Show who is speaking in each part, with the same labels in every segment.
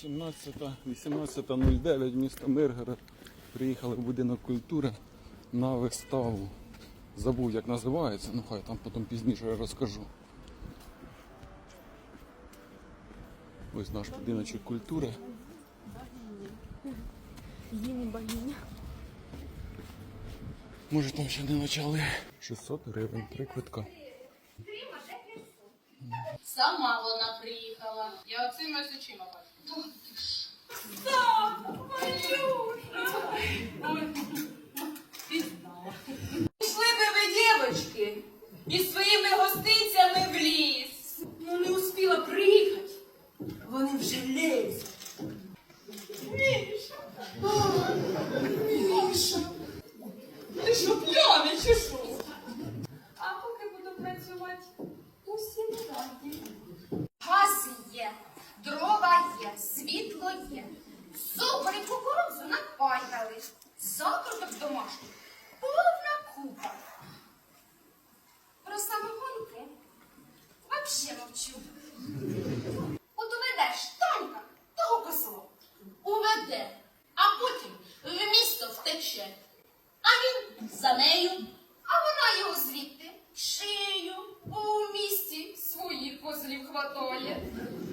Speaker 1: 17, 18.09, місто Миргород. Приїхали в будинок культури на виставу. Забув, як називається, ну хай там потім пізніше я розкажу. Ось наш будиночок культури.
Speaker 2: Їні богиня.
Speaker 1: Може там ще не почали. 600 гривень, три квитка.
Speaker 3: Сама вона приїхала. Я оцими з очима бачу. Із своїми гостинцями в ліс. Ну не успіла приїхати. Вони вже лезуть. Міша. Міша. Ти що, п'яний чи що? А поки буду працювати, усі раді.
Speaker 4: Закруток домашніх. Повна купа. Про самогонки вообще мовчу. От уведеш Танька того косла. Уведе, а потім в місто втече. А він за нею, а вона його звідти шию у місті своїх козлів хватає.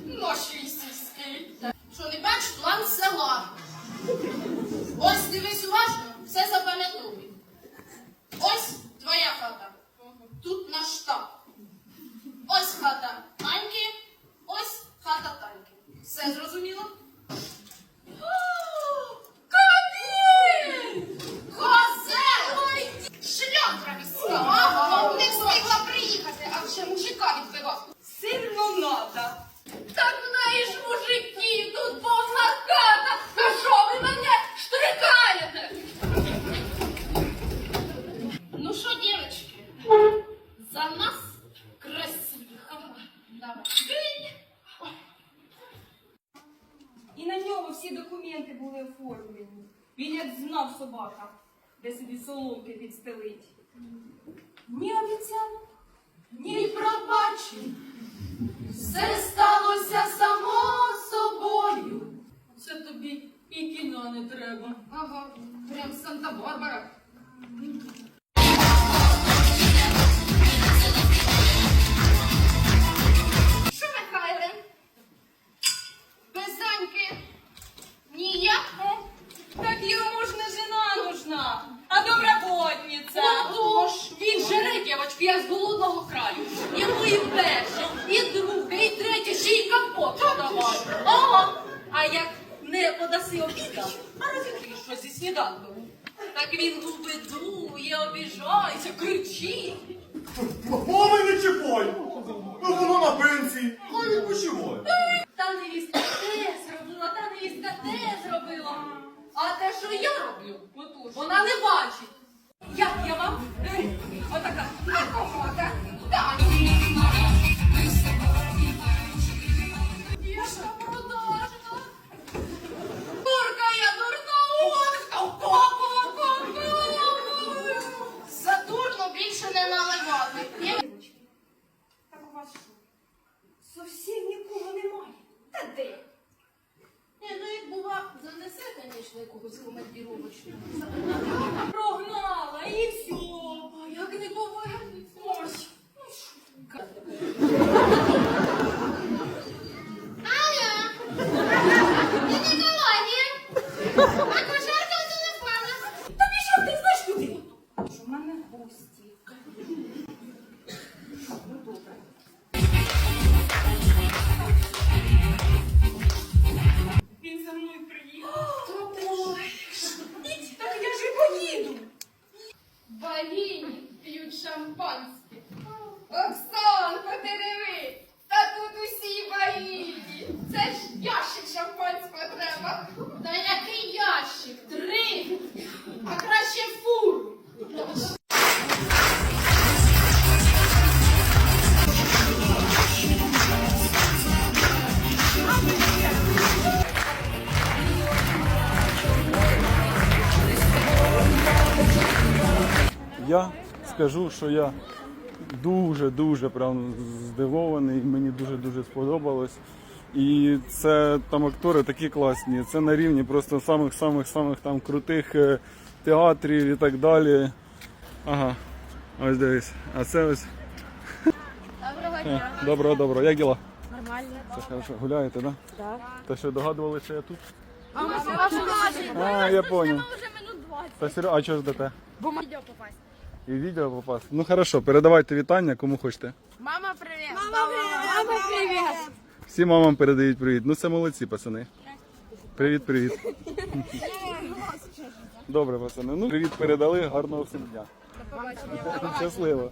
Speaker 4: Наш сільський. Що не бачиш план села? Ось дивись уважно, все запам'ятовуй. Ось твоя хата. Тут наш штаб. Ось хата Аньки, ось хата Таньки. Все зрозуміло? Кабель! Козел! Шльондра міська! Не встигла приїхати, а вже мужика відбивав.
Speaker 3: Сильно надо.
Speaker 4: Так в неї ж мужики, тут повна хата. Та що ви мене штрикаєте? Ну що, дівчатки, за нас красивих. Давай. Гинь.
Speaker 3: І на нього всі документи були оформлені. Він як знав собака, де собі соломки підстелить. Ні обіцянок, ні пробачень.
Speaker 4: Все сталося само собою.
Speaker 3: Це тобі і кіно не треба.
Speaker 4: Ага, прям Санта-Барбара.
Speaker 3: Як з голодного краю. І перше, і друге, і третє, ще й капот подавай. Ага. А як не подаси обіда, а розігрієш щось зі сніданком. Так він губидує, обіжається, кричить.
Speaker 5: Мами не чіпай! Ну воно на пенсії, хай відпочиває.
Speaker 3: Та невістка те зробила, та невістка те зробила. А те, що я роблю, вона не бачить. Як я вам?
Speaker 4: Звісно, якогось командіровочного.
Speaker 3: Прогнала і все.
Speaker 1: Я скажу, що я дуже-дуже прям здивований, мені дуже-дуже сподобалось. І це там актори такі класні. Це на рівні просто самих-самих-самих там крутих е, театрів і так далі. Ага, ось дивись. А це ось.
Speaker 4: Доброго дня.
Speaker 1: Доброго, доброго. Як діла?
Speaker 4: Нормально.
Speaker 1: Це хорошо. Гуляєте, так? Да?
Speaker 4: Так.
Speaker 1: Та що догадували, що я тут?
Speaker 4: А ми вашу
Speaker 1: А, я понял.
Speaker 4: вже минут 20.
Speaker 1: Та серйозно, а чого ждете?
Speaker 4: Бо ми відео попасть.
Speaker 1: І в відео попасти. Ну хорошо, передавайте вітання, кому хочете.
Speaker 4: Мама, привіт. Мама, привіт. Мама, привіт.
Speaker 1: Всі мамам передають привіт. Ну це молодці, пацани. Привіт, привіт. Добре, пацани. Ну, привіт передали, гарного всім дня. Щасливо.